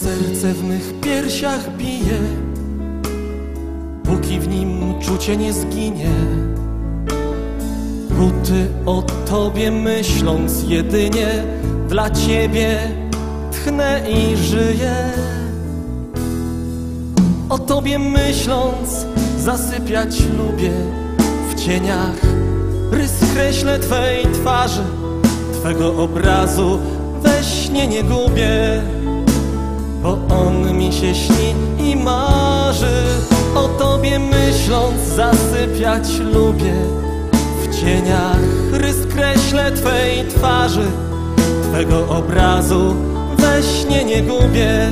Serce w mych piersiach bije. Póki w nim czucie nie zginie. Buty o tobie myśląc jedynie Dla ciebie tchnę i żyję. O tobie myśląc zasypiać lubię. W cieniach rys kreślę twej twarzy. Twego obrazu we śnie nie gubię Bo on mi się śni i marzy. O tobie myśląc zasypiać lubię. W cieniach rys kreślę twej twarzy. Twego obrazu we śnie nie gubię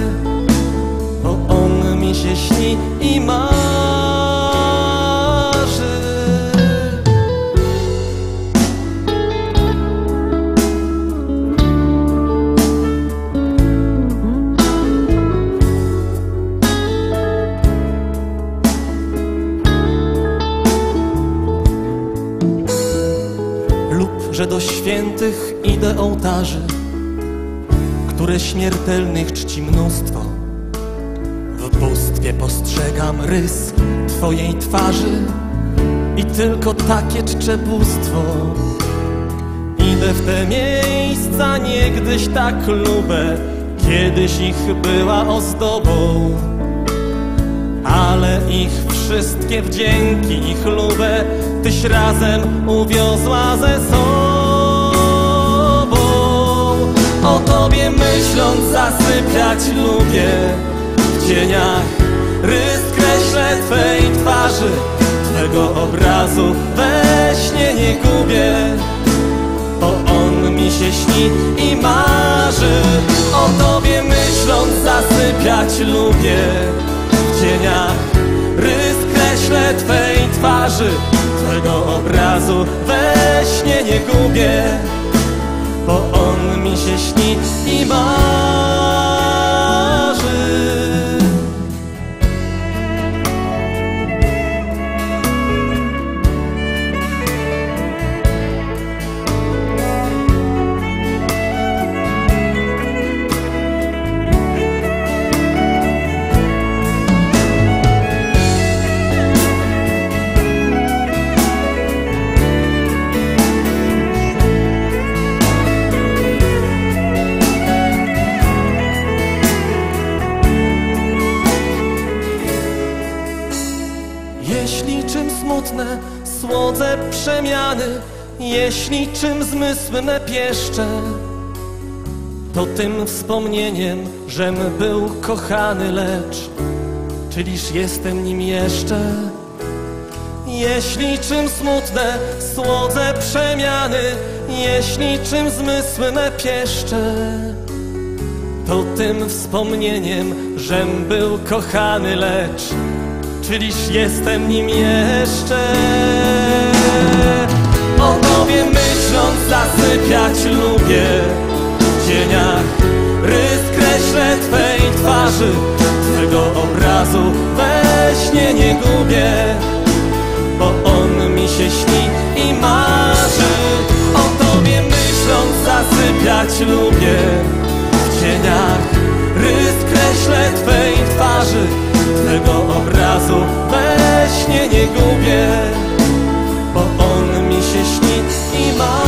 Bo on mi się śni i marzy że do świętych idę ołtarzy, które śmiertelnych czci mnóstwo. W bóstwie postrzegam rys Twojej twarzy i tylko takie czcze bóstwo. Idę w te miejsca niegdyś tak lubę, kiedyś ich była ozdobą. Ale ich wszystkie wdzięki i chlubę Tyś razem uwiozła ze sobą. O tobie myśląc zasypiać lubię. W cieniach rys kreślę twej twarzy. Twego obrazu we śnie nie gubię. Bo on mi się śni i marzy. O tobie myśląc zasypiać lubię cieniach Rys kreślę twej twarzy Twego obrazu we śnie nie gubię Bo on mi się śni i marzy słodze przemiany Jeśli czym zmysły me pieszcze To tym wspomnieniem, żem był kochany, lecz Czyliż jestem nim jeszcze? Jeśli czym smutne słodze przemiany Jeśli czym zmysły me pieszcze To tym wspomnieniem, żem był kochany, lecz Czyliż jestem nim jeszcze? O tobie myśląc zasypiać lubię. W cieniach rys kreślę twej twarzy. Twego obrazu we śnie nie gubię Bo on mi się śni i marzy. O tobie myśląc zasypiać lubię. W cieniach rys kreślę twej twarzy Twego obrazu we śnie nie gubię Bo on mi się śni i ma